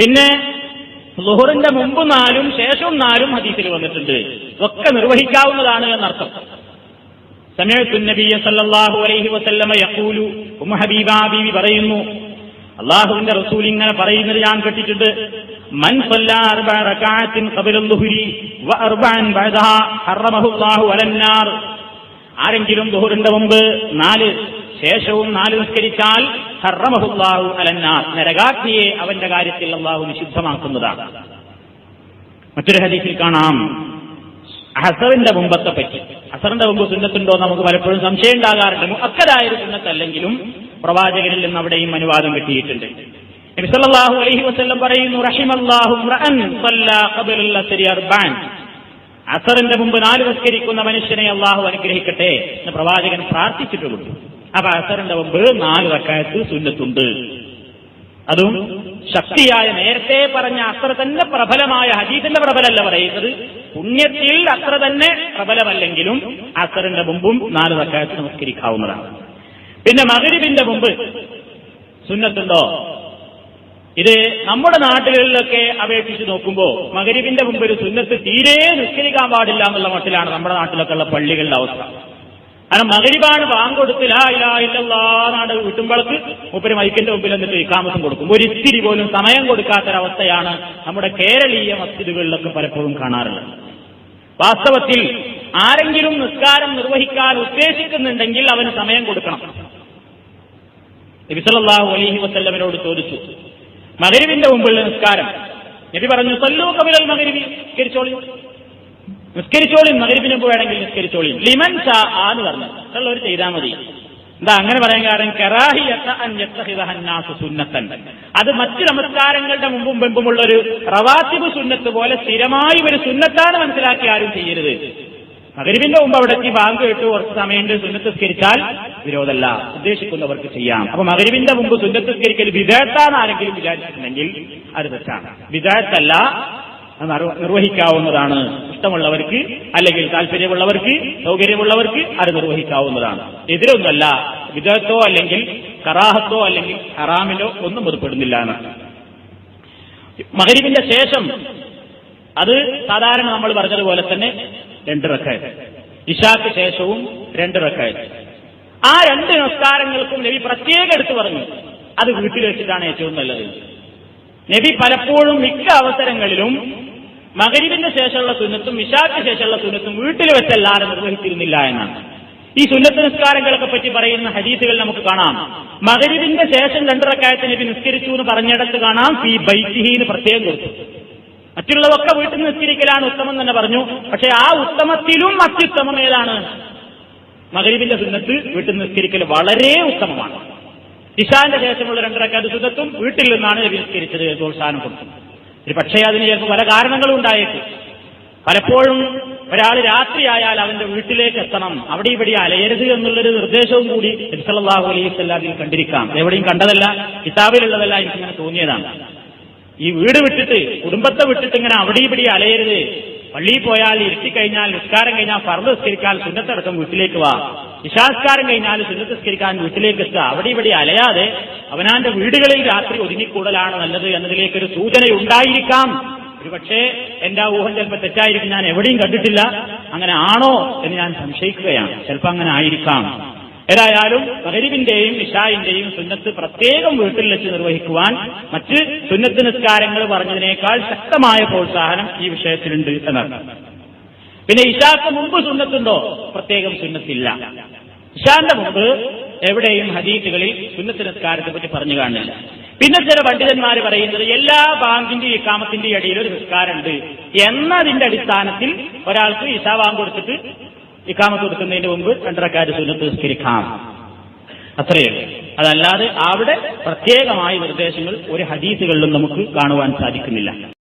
പിന്നെ ലുഹറിന്റെ മുമ്പ് നാലും ശേഷം നാലും ഹദീസിൽ വന്നിട്ടുണ്ട്. ഒക്കെ നിർവഹിക്കാവുന്നതാണ് എന്നർത്ഥം. സമയത്തു നബിയ സല്ലല്ലാഹു അലൈഹി വസല്ലമ യഖൂലു ഉമ്മ ഹബീബ പറയുന്നു അള്ളാഹുവിന്റെ റസൂൽ ഇങ്ങനെ പറയുന്നത് ഞാൻ കേട്ടിട്ടുണ്ട്. മൻ ആരെങ്കിലും ദുഹറിന്റെ മുമ്പ് നാല് ശേഷവും നാല് നിസ്കരിച്ചാൽ ഹറമഹു അലന്നാ അലന്നാർ. നരകാഗ്നിയെ അവന്റെ കാര്യത്തിൽ അള്ളാഹു നിഷിദ്ധമാക്കുന്നതാണ്. മറ്റൊരു ഹദീസിൽ കാണാം. അസറിന്റെ മുമ്പത്തെ പറ്റി. അസറിന്റെ മുമ്പ് സുന്നത്തുണ്ടോ നമുക്ക് പലപ്പോഴും സംശയം ഉണ്ടാകാറുണ്ട്. മുഅക്കദായ ഒരു സുന്നത്തല്ലെങ്കിലും പ്രവാചകരിൽ നിന്ന് അവിടെയും അനുവാദം കിട്ടിയിട്ടുണ്ട്. നബി സല്ലല്ലാഹു അലൈഹി വസല്ലം പറയുന്നു റഹിമല്ലാഹു അസറിന്റെ മുമ്പ് നാല് നിസ്കരിക്കുന്ന മനുഷ്യനെ അള്ളാഹു അനുഗ്രഹിക്കട്ടെ എന്ന് പ്രവാചകൻ പ്രാർത്ഥിച്ചിട്ടുള്ളൂ അപ്പൊ അസറിന്റെ മുമ്പ് നാല് റക്കായത്ത് സുന്നത്തുണ്ട്. അതും ശക്തിയായ നേരത്തെ പറഞ്ഞ അത്ര തന്നെ പ്രബലമായ ഹദീസിന്റെ പ്രബലല്ല പറയുന്നത്. പുണ്യത്തിൽ അത്ര തന്നെ പ്രബലമല്ലെങ്കിലും അസറിന്റെ മുമ്പും നാല് റക്കായത്ത് നമസ്കരിക്കാവുന്നതാണ്. പിന്നെ മകരിബിന്റെ മുമ്പ് സുന്നത്തുണ്ടോ? ഇത് നമ്മുടെ നാട്ടുകളിലൊക്കെ അപേക്ഷിച്ച് നോക്കുമ്പോൾ മകരിവിന്റെ മുമ്പ് ഒരു സുന്നത്ത് തീരെ നിസ്കരിക്കാൻ പാടില്ല എന്നുള്ള മട്ടിലാണ് നമ്മുടെ നാട്ടിലൊക്കെ ഉള്ള പള്ളികളുടെ അവസ്ഥ. കാരണം മകരിബാണ് ബാങ്ക് കൊടുത്ത് ലാ ഇലാ ഇല്ലല്ലാ നാട് വീട്ടുമ്പോൾക്ക് മുപ്പര് മൈക്കിന്റെ മുമ്പിൽ എന്നിട്ട് ഇക്കാമസം കൊടുക്കും. ഒരിത്തിരി പോലും സമയം കൊടുക്കാത്തൊരവസ്ഥയാണ് നമ്മുടെ കേരളീയ മസ്ജിദുകളിലൊക്കെ പലപ്പോഴും കാണാറുള്ളത്. വാസ്തവത്തിൽ ആരെങ്കിലും നിസ്കാരം നിർവഹിക്കാൻ ഉദ്ദേശിക്കുന്നുണ്ടെങ്കിൽ അവന് സമയം കൊടുക്കണം. നബിസല്ലാഹു അലഹി വസ്ല്ലമിനോട് ചോദിച്ചു മകരിവിന്റെ മുമ്പുള്ള നിസ്കാരം. നബി പറഞ്ഞു സല്ലൂ കബിലൽ മകരുവി നിസ്കരിച്ചോളി. നിസ്കരിച്ചോളി മകരുവിന് വേണമെങ്കിൽ നിസ്കരിച്ചോളി. ലിമൻ ഷാ ആന്ന് പറഞ്ഞു. അതുള്ളവർ ചെയ്താൽ മതി. എന്താ അങ്ങനെ പറയാൻ കാരണം? കറാഹിയത്ത സുന്നത്തൻ. അത് മറ്റു നമസ്കാരങ്ങളുടെ മുമ്പും മുമ്പുമുള്ള ഒരു റവാത്തിബ് സുന്നത്ത് പോലെ സ്ഥിരമായി ഒരു സുന്നത്താണ് മനസ്സിലാക്കി ആരും ചെയ്യരുത്. മകരിവിന്റെ മുമ്പ് അവിടെ എത്തി ബാങ്ക് കേട്ടു കുറച്ച് സമയം സുന്നത്ത് സ്കരിച്ചാൽ വിരോധമല്ല ഉദ്ദേശിക്കുന്നവർക്ക് ചെയ്യാം. അപ്പൊ മകരിവിന്റെ മുമ്പ് സുന്നത്ത് സ്കരിക്കൽ വിദേഹത്താന്ന് ആരെങ്കിലും വിചാരിച്ചിട്ടുണ്ടെങ്കിൽ അത് തെറ്റാണ്. വിദേത്തല്ല നിർവഹിക്കാവുന്നതാണ്. ഇഷ്ടമുള്ളവർക്ക് അല്ലെങ്കിൽ താല്പര്യമുള്ളവർക്ക് സൗകര്യമുള്ളവർക്ക് അത് നിർവഹിക്കാവുന്നതാണ്. എതിരൊന്നല്ല വിദേഹത്തോ അല്ലെങ്കിൽ കറാഹത്തോ അല്ലെങ്കിൽ ഹറാമിലോ ഒന്നും ഉൾപ്പെടുന്നില്ല എന്നാണ് മകരിവിന്റെ ശേഷം അത് സാധാരണ നമ്മൾ പറഞ്ഞതുപോലെ തന്നെ രണ്ട് റക്കായത് ഇഷാക്ക് ശേഷവും രണ്ട് റക്കായത് ആ രണ്ട് നമസ്കാരങ്ങൾക്കും നബി പ്രത്യേകം എടുത്തു പറഞ്ഞു. അത് വീട്ടിൽ വെച്ചിട്ടാണ് ഏറ്റവും നല്ലത്. നബി പലപ്പോഴും മിക്ക അവസരങ്ങളിലും മകരിവിന്റെ ശേഷമുള്ള സുന്നത്തും ഇഷാക്ക് ശേഷമുള്ള സുന്നത്തും വീട്ടിൽ വെച്ചല്ലാതെ നിർവഹിച്ചിരുന്നില്ല എന്നാണ്. ഈ സുന്നത്ത് നിസ്കാരങ്ങളൊക്കെ പറ്റി പറയുന്ന ഹദീസുകൾ നമുക്ക് കാണാം. മകരിവിന്റെ ശേഷം രണ്ടരക്കായത്ത് നബി നിസ്കരിച്ചു എന്ന് പറഞ്ഞിടത്ത് കാണാം. ഈ ബൈത്തിഹിന്ന് പ്രത്യേകം കൊടുത്തു. മറ്റുള്ളതൊക്കെ വീട്ടിൽ നിസ്കരിക്കലാണ് ഉത്തമം തന്നെ പറഞ്ഞു. പക്ഷെ ആ ഉത്തമത്തിലും അത്യുത്തമം ഏതാണ് മകരിബിന്റെ സുന്നത്ത് വീട്ടിൽ നിസ്കരിക്കൽ വളരെ ഉത്തമമാണ്. ഇഷാന്റെ ശേഷമുള്ള രണ്ടരക്കാത് സുന്നത്തും വീട്ടിൽ നിന്നാണ് നിസ്കരിച്ചത് പ്രോത്സാഹനം കൊടുത്തു. ഒരു പക്ഷേ അതിന് ചിലപ്പോൾ പല കാരണങ്ങളും ഉണ്ടായേക്കും. പലപ്പോഴും ഒരാൾ രാത്രിയായാൽ അവന്റെ വീട്ടിലേക്ക് എത്തണം. അവിടെ ഇവിടെ അലയരുത് എന്നുള്ളൊരു നിർദ്ദേശവും കൂടി നബിസല്ലാഹു അല്ലാതിൽ കണ്ടിരിക്കാം. എവിടെയും കണ്ടതല്ല കിതാബിലുള്ളതല്ല എനിക്കിങ്ങനെ തോന്നിയതാണ്. ഈ വീട് വിട്ടിട്ട് കുടുംബത്തെ വിട്ടിട്ട് ഇങ്ങനെ അവിടെ ഇവിടെ അലയരുത് പള്ളിയിൽ പോയാൽ കഴിഞ്ഞാൽ നിസ്കാരം കഴിഞ്ഞാൽ ഫർദ് നിസ്കരിക്കാൻ സുന്നത്തടക്കം വീട്ടിലേക്ക് വാ. നിശാസ്കാരം കഴിഞ്ഞാൽ സുന്നത്ത് നിസ്കരിക്കാൻ വീട്ടിലേക്ക് എത്തുക. അവിടെ ഇവിടെ അലയാതെ അവനാന്റെ വീടുകളിൽ രാത്രി ഒതുങ്ങിക്കൂടലാണ് നല്ലത് എന്നതിലേക്കൊരു സൂചന ഉണ്ടായിരിക്കാം ഒരുപക്ഷെ എന്റെ ആ ഊഹം ചിലപ്പോൾ തെറ്റായിരിക്കും. ഞാൻ എവിടെയും കണ്ടിട്ടില്ല. അങ്ങനെ ആണോ എന്ന് ഞാൻ സംശയിക്കുകയാണ്. ചിലപ്പോൾ അങ്ങനെ ആയിരിക്കാം. ഏതായാലും മഹരിവിന്റെയും ഇഷായിന്റെയും സുന്നത്ത് പ്രത്യേകം വീട്ടിൽ വെച്ച് നിർവഹിക്കുവാൻ മറ്റ് സുന്നത്ത് നിസ്കാരങ്ങൾ പറഞ്ഞതിനേക്കാൾ ശക്തമായ പ്രോത്സാഹനം ഈ വിഷയത്തിലുണ്ട് എന്നാണ്. പിന്നെ ഇഷാക്ക് മുമ്പ് സുന്നത്തുണ്ടോ? പ്രത്യേകം സുന്നത്തില്ല. ഇഷാന്റെ മുമ്പ് എവിടെയും ഹദീസുകളിൽ സുന്നത്ത് നിസ്കാരത്തെ പറ്റി പറഞ്ഞു കാണുന്നില്ല. പിന്നെ ചില പണ്ഡിതന്മാർ പറയുന്നത് എല്ലാ ബാങ്കിന്റെയും ഇക്കാമത്തിന്റെയും ഇടയിൽ ഒരു നിസ്കാരമുണ്ട് എന്നതിന്റെ അടിസ്ഥാനത്തിൽ ഒരാൾക്ക് ഇഷാ ബാങ്ക് കൊടുത്തിട്ട് ഇക്കാമത്ത് കൊടുക്കുന്നതിന് മുമ്പ് രണ്ടരക്കാര് സുന്നത്ത് നിസ്കരിക്കാം. അത്രയേ ഉള്ളൂ. അതല്ലാതെ അവിടെ പ്രത്യേകമായ നിർദ്ദേശങ്ങൾ ഒരു ഹദീസുകളിലും നമുക്ക് കാണുവാൻ സാധിക്കുന്നില്ല.